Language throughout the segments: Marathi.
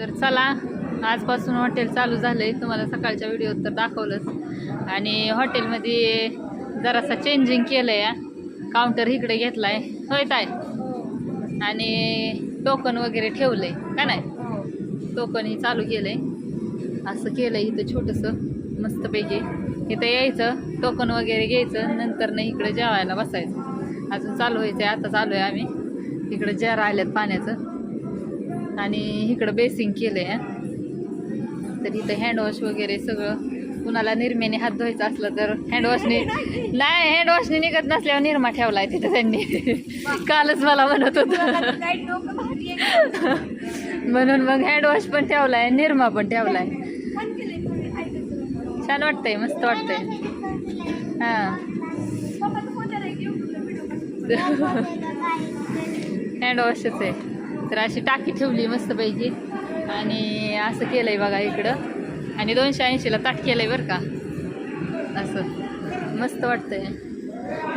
तर चला आजपासून हॉटेल चालू झालं आहे तुम्हाला सकाळच्या व्हिडिओत तर दाखवलंच. आणि हॉटेलमध्ये जरासा चेंजिंग केलं या काउंटर इकडे आहे होय ताय आणि टोकन वगैरे ठेवलं आहे का नाही? टोकन ही चालू आहे असं केलं आहे इथं छोटंसं मस्तपैकी. इथं यायचं टोकन वगैरे घ्यायचं नंतर नाही इकडे जेवायला बसायचं. अजून चालू व्हायचं आहे आता चालू आहे आम्ही. इकडं जेर आल्यात पाण्याचं. आणि इकडं बेसिंग केलं आहे तर इथं हँडवॉश वगैरे सगळं. कुणाला निरमेने हात धुवायचा असलं तर हँडवॉशने नाही हँडवॉशने निघत नसल्यावर निरमा ठेवलाय तिथं त्यांनी. कालच मला म्हणत होतं. म्हणून मग हँडवॉश पण ठेवलाय निरमा पण ठेवलाय. छान वाटतंय मस्त वाटतंय. हां. हँडवॉशच आहे. तर अशी टाकी ठेवली मस्तपैकी आणि असं केलंय बघा इकडं. आणि दोनशे ऐंशीला ताट केलंय बरं का. असं. मस्त वाटतंय.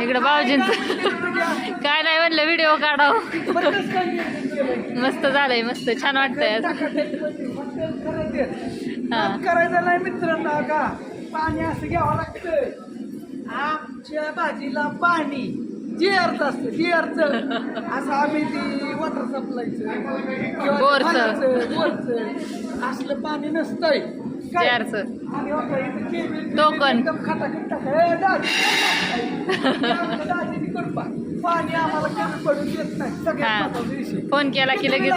इकडं भाऊजींचं काय नाही म्हणलं व्हिडिओ काढाव. मस्त झालंय मस्त. छान वाटतंय हां. करायचं नाही मित्रांना का पाणी असं घ्यावं लागतं आमच्या भाजीला पाणी. जे अर्थ असतं अर्थ असं आम्ही ती वॉटर सप्लायचं बोरचं. बोरचं असलं पाणी नसतंय काय? चारचं आणि हो का, इथं केबिन- टोकन. एकदम खटाखट टाका. ए, दाजी, हे आमच्या दाजीनी कृपा. पाणी आम्हाला कमी पडून देत नाही सगळ्यात हा. महत्त्वाचा विषय फोन केला की लगेच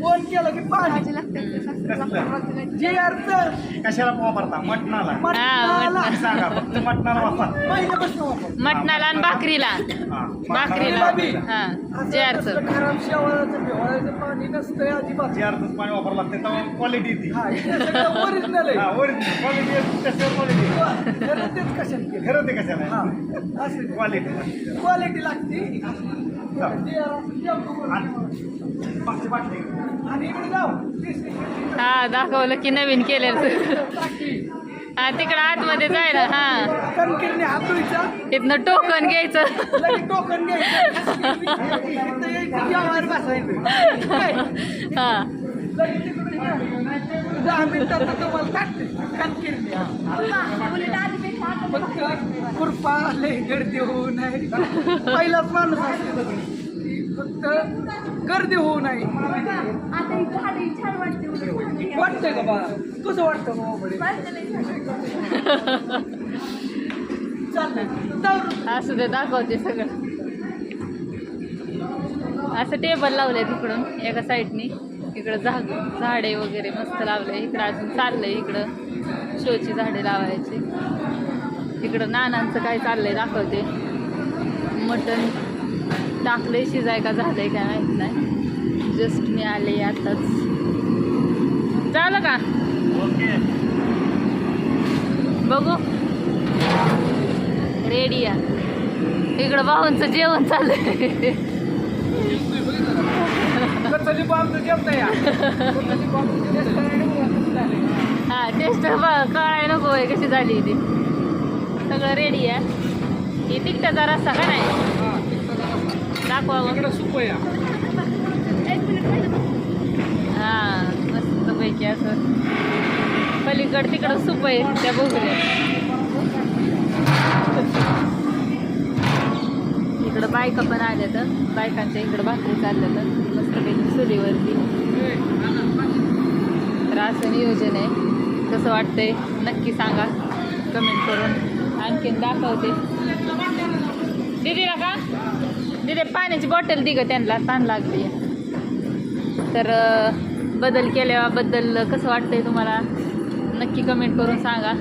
फोन केला की पाणी. जे अर्थ. कशाला वापरता? मटणाला. मटणाला. मटण. सांगा फक्त मटणाला वापर. पहिल्यापासून वापर. मटणाला आणि भाकरीला. हा, भाकरीला. हां खराब शेवाळाचं पाणी नसतंय अजिबात. जे अर्धच पाणी वापरावं लागतं तेव्हा क्वालिटी ती हा, हे सगळं हा आहे क्वालिटी कसं क्वालिटी खरं तेच कशात केलं? खरं ते हा कशाला असं क्वालिटी क्वालिटी लागते. हा दाखवलं की नवीन केलेलं. हा तिकडं आतमध्ये जायला हा इथनं टोकन घ्यायचं लगेच टोकन घ्यायचं? हा. दहा मिनिटात लय गर्दी होऊ नये. पहिलाच माणूस असते फक्त गर्दी होऊ नये. वाटतंय का बाळा कसं वाटतं असं ते दाखवते सगळं. असं टेबल लावलंय तिकडून एका साईडनी. इकडं झाग झाडे वगैरे मस्त लावलंय. इकडं अजून चाललंय इकडं. शोची झाडे लावायची. इकडं नानांचं काय चाललंय दाखवते. मटण टाकलंय शिजाय का झालंय काय माहीत नाही. जस्ट मी आले आताच. झालं का? बघू. रेडी या. इकडं भाऊंचं जेवण चाललंय. हा टेस्ट कळाय नको आहे कशी झाली ती. सगळं रेडी आहे. ही तिकटाचा रस्ता का नाही. दाखवा मग इकडं सुप या हा मस्त पैकी असं. पलीकड तिकडं सूप आहे त्या बघूया इकडं बायका पण आल्या तर बायकांच्या इकडं भाकरी चालल्या तर मस्तपैकी चुलीवरती. तर असं नियोजन आहे. कसं वाटतंय? नक्की सांगा. कमेंट करून. आणखीन दाखवते. दिदीला का? दिदी पाण्याची बॉटल दि ग त्यांना ताण लागली. तर बदल केल्याबद्दल कसं वाटतंय तुम्हाला? नक्की कमेंट करून सांगा.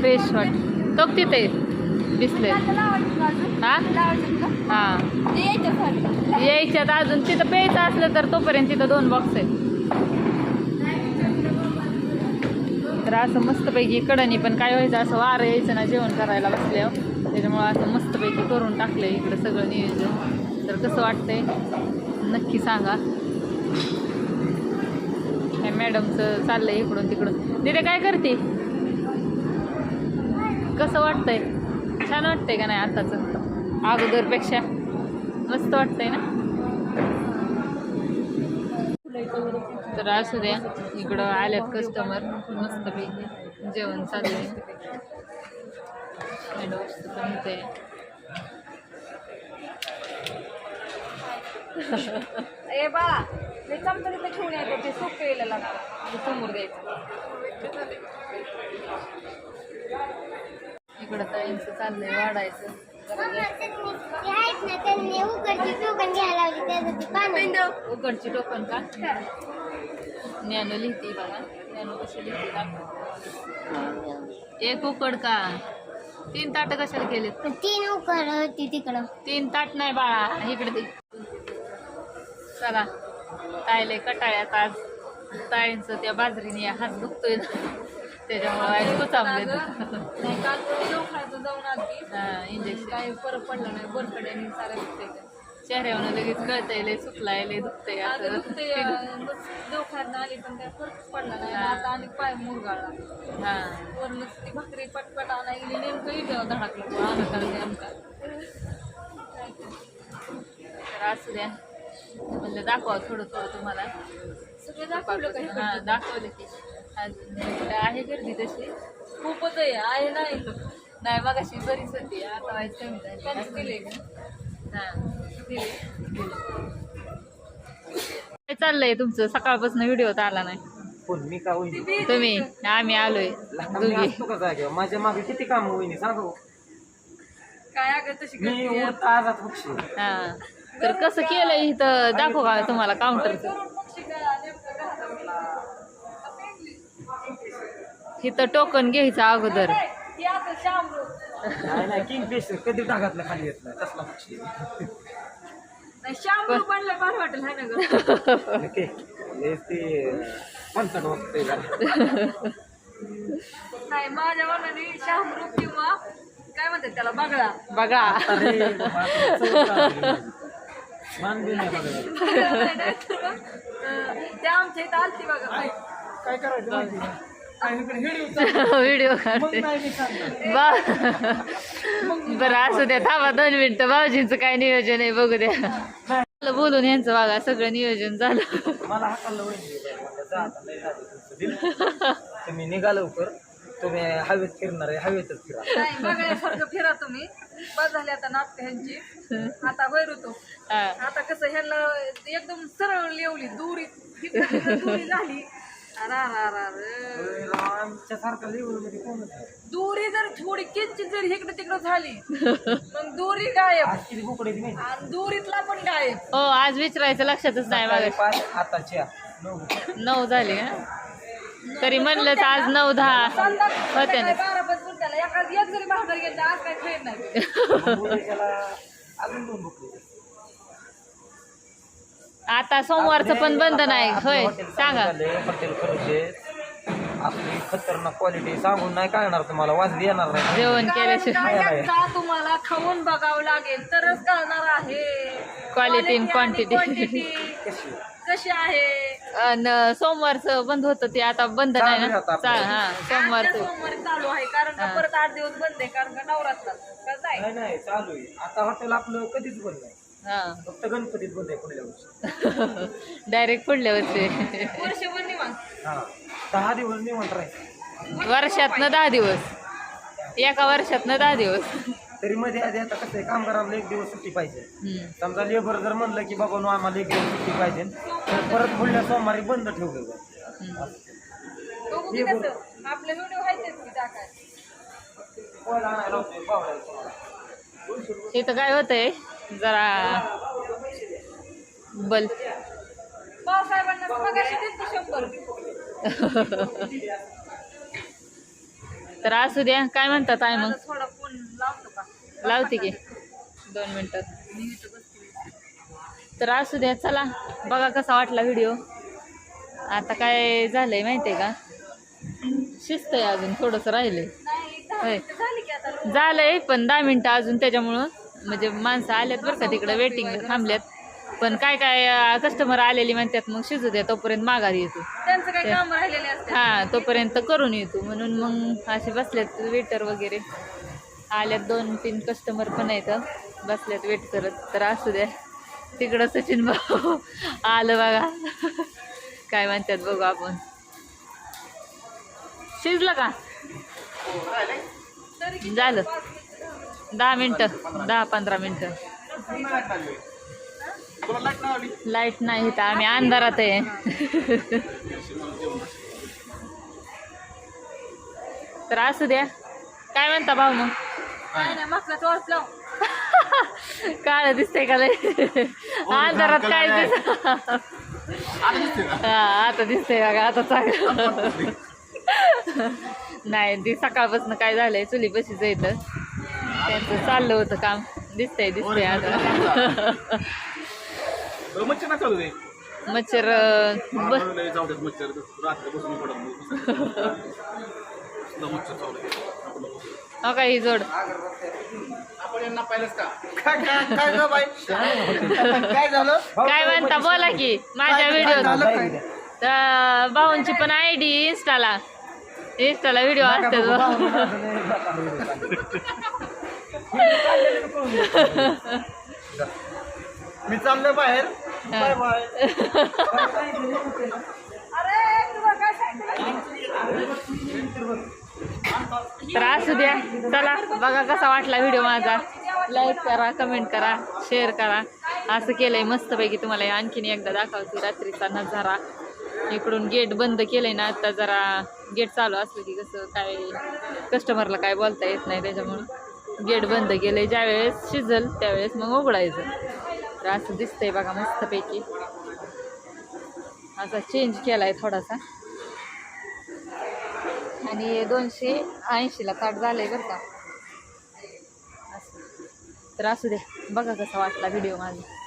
फ्रेश वाट तो तिथे. दिसले हा? हां. यायच्यात अजून. तिथं प्यायचं असलं तर तोपर्यंत तिथं दोन बॉक्स आहेत. तर असं मस्तपैकी कडणी पण काय व्हायचं असं वारं यायचं ना जेवण करायला बसल्यावर. त्याच्यामुळं असं मस्तपैकी करून टाकलं इकडं सगळं नियोजन. तर कसं वाटतंय? नक्की सांगा. काय मॅडमचं चाललंय इकडून तिकडून. तिथे काय करते? कसं वाटतंय? छान वाटतंय का नाही आताचं? अगोदरपेक्षा. मस्त वाटतंय ना? तर असू द्या. इकडं आल्यात कस्टमर मस्तपैकी जेवण चाललंय हँडवॉश पण इथे ए बाळा ते चमचा तिथे ठेवून यायचं ते सूप प्यायला लागतं. ते समोर द्यायचं. इकडं ताईंचं चाललंय वाढायचं. टोकन घ्यायला त्यासाठी उकडची टोकन का? ज्ञान लिहिते बघा ज्ञान कशी लिहिते दाखव. एक उकड का? तीन ताट कशाला केलेत? तीन उकड होती तिकडं. तीन ताट नाही बाळा इकडे ते चला तायले कटाळ्यात आज. ताईंचं त्या बाजरीने हात दुखतोय ना. त्याच्यामुळे कुचामले नाही काल जाऊन हा इंजेक्शन काही फरक पडला नाही बरकडे आणि साऱ्या दुखते चेहऱ्यावर लगेच कळतंय लय सुकलाय लय दुखतंय आता असं. दुखते दवाखान्यात आली पण काय फरक पडला नाही. आता आणि पाय मुरगाळला. हा. ती भाकरी पटपट आणा गेली नेमकं इथं धडकलं आमका तर असू द्या. म्हणजे दाखवा थोडं थोडं तुम्हाला. सगळं दाखवलं काही हा दाखवलं की. अजून इकडे आहे गर्दी तशी. खूपच आहे आहे नाही. नाही मग अशी बरीच होती. आता व्हायचं कमी त्यांचं झाली दिले का? हा. काय चाललंय तुमचं? सकाळपासून व्हिडिओ आला नाही. मी का होईन तुम्ही? आम्ही आलोय. दोघी. माझ्या मागे किती काम होईन सांगू काय अगं तशी मी गर्दी आहे. उठता आजात बघशील हा. तर कसं केलंय इथं? दाखवू का तुम्हाला काउंटरचं का नेमकं इथं टोकन घ्यायचं अगोदर. ही असं शामरूप नाही नाही किंग फिश कधी ढगातलं खाली येत नाही तसला बघशील शामरूप बनलं फार वाटेल हाय ना ओके ते. नाही माझ्या मनाने किंवा काय म्हणतात त्याला बगळा. बघा. त्या आमच्या इथं आलती बघा. काय करायचं व्हिडिओ काढते. बा बरं असू द्या थांबा दोन मिनिटं. भाऊजींचं काय नियोजन आहे बघू द्या. बोलून यांचं बघा सगळं नियोजन झालं. तुम्ही निघा लवकर. तुम्ही हवेत फिरणार आहे हवेतच फिरा. फिरा तुम्ही. बस झाली आता नाटक ह्यांची. आता होय ऋतू हा. आता कसं ह्यांना एकदम सरळ लिवली दुरी झाली. दुरी जर थोडी किंचित जरी इकडं तिकडं झाली मग दुरी गायब. आणि दुरीतला पण गायब. हो आज विचारायचं लक्षातच नाही आताच्या नऊ झाले का? तरी म्हणलं आज नऊ दहा. होते ना. बारा पाच मिनिटाला एखाद एक जरी भाकर घेतला आज काय नाही. अजून दोन आता सोमवारचं पण बंद नाही होय सांगा. हॉटेल आपली खतरनाक क्वालिटी सांगून नाही कळणार तुम्हाला वाजवी येणार नाही. जेवण केल्याशिवाय. काय तुम्हाला खाऊन बघावं लागेल? तरच कळणार आहे. आणि quantity. quantity. कशी कशी आहे? अन सोमवारचं बंद होतं ते आता बंद नाही चालू ना? आहे आता चा- आपलं. हा आजच्या सोमवारचं. सोमवारी चालू आहे कारण का. परत आठ दिवस बंद आहे कारण का नवरात्र. कसं आहे? नाही नाही चालू आहे. आता हॉटेल आपलं कधीच बंद नाही. फक्त गणपतीत बंद आहे पुढल्या वर्षी. डायरेक्ट पुढल्या वर्षी. वर्षभर निवांत. हा. दहा दिवस निवंत राहायचं. वर्षातनं दहा दिवस. एका वर्षातनं दहा दिवस. तरी मध्ये आधी आता कसं आहे कामगारांना एक दिवस सुट्टी पाहिजे. हम्म. समजा लेबर जर म्हणलं की बाबा नो आम्हाला एक दिवस सुट्टी पाहिजे तर परत पुढल्या सोमवारी बंद ठेवलं जाईल हम्म. बघू की कसं आपले व्हिडिओ की आणायला. इथं काय होतंय? जरा बल. तर असू द्या काय म्हणतात आहे मग? लावते की. दोन मिनिटात तर असू द्या चला. बघा कसा वाटला व्हिडिओ. आता काय झालंय माहितीये का? शिस्त आहे अजून थोडंसं राहिलंय. होय. झालंय पण दहा मिनिटं अजून त्याच्यामुळं. म्हणजे माणसं आल्यात बरं का तिकडं वेटिंग थांबल्यात. पण काय काय कस्टमर आलेली म्हणतात मग शिजू द्या तोपर्यंत माघारी येतो. त्यांचं काही काम राहिलेले असते हा तोपर्यंत करून येतो. म्हणून मग असे बसल्यात वेटर वगैरे. आल्यात दोन तीन कस्टमर पण आहेत. बसल्यात वेट करत. तर असू द्या. तिकडं सचिन भाऊ आलं बघा. काय म्हणतात बघू आपण. शिजलं का? झालं. दहा मिनटं दहा पंधरा मिनटं. लाइट नाही तर आम्ही अंधारात आहे. तर असू द्या. काय म्हणता भाऊ मग? काळ दिसतंय का लय? अंधारात काय दिस आता दिसतंय बघा आता चांगलं. नाही ती सकाळपासून काय झालंय चुली बशीच इथं. त्यांचं चाललं होतं काम. दिसतंय दिसतंय आता. मच्छर ना चालू दे मच्छर अं, ब- जाऊ देत मच्छर. रात्री बसून पडत मच्छर चालू दे हो का ही जोड? आपण यांना पाहिलंच का? काय काय काय गं बाई? काय झालं? काय म्हणता बोला की माझ्या व्हिडिओ? तर भाऊंची पण आय डी इंस्टाला इंस्टाला व्हिडिओ असतात. मी चाललोय बाहेर. Bye bye. तर असू द्या. चला बघा कसा वाटला व्हिडिओ माझा. लाईक करा कमेंट करा शेअर करा. असं केलंय मस्तपैकी तुम्हाला. आणखीन एकदा दाखवते रात्रीचा नजारा. इकडून गेट बंद केलंय ना आता जरा गेट चालू असलं की कसं काय कस्टमरला काय बोलता येत नाही त्याच्यामुळं. गेट बंद केलंय. ज्यावेळेस शिजल त्यावेळेस मग उघडायचं. तर असं दिसतंय बघा मस्तपैकी. असा चेंज केलाय थोडासा. आणि दोनशे ऐंशीला ताट झालंय बरं का. असं. तर असू दे बघा कसा वाटला व्हिडिओ माझा.